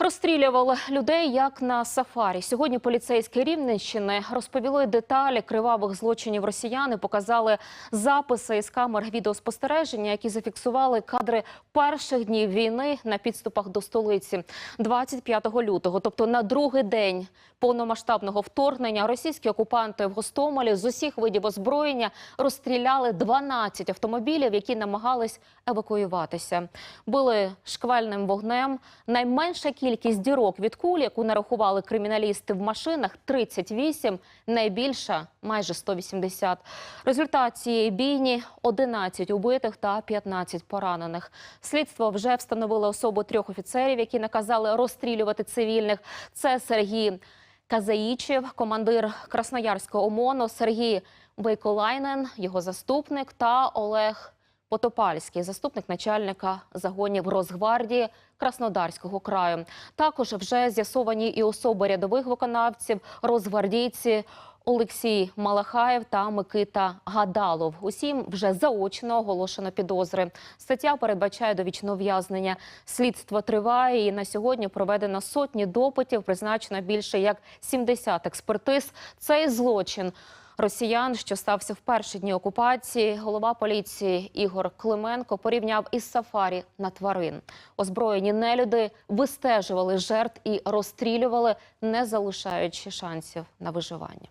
Розстрілювали людей як на сафарі. Сьогодні поліцейські Рівненщини розповіли деталі кривавих злочинів росіяни. Показали записи із камер відеоспостереження, які зафіксували кадри перших днів війни на підступах до столиці 25 лютого. Тобто на другий день повномасштабного вторгнення російські окупанти в Гостомелі з усіх видів озброєння розстріляли 12 автомобілів, які намагались евакуюватися. Били шквальним вогнем. Найменша кількість дірок від куль, яку нарахували криміналісти в машинах, 38, найбільша майже 180. Результат цієї бійні – 11 убитих та 15 поранених. Слідство вже встановило особу трьох офіцерів, які наказали розстрілювати цивільних. Це Сергій Казаїчев, командир Красноярського ОМОНу, Сергій Бейколайнен, його заступник та Олег Потопальський, заступник начальника загонів Росгвардії Краснодарського краю. Також вже з'ясовані і особи рядових виконавців, розгвардійці Олексій Малахаєв та Микита Гадалов. Усім вже заочно оголошено підозри. Стаття передбачає довічне ув'язнення. Слідство триває і на сьогодні проведено сотні допитів, призначено більше як 70 експертиз. Цей злочин росіян, що стався в перші дні окупації, голова поліції Ігор Клименко порівняв із сафарі на тварин. Озброєні нелюди вистежували жертв і розстрілювали, не залишаючи шансів на виживання.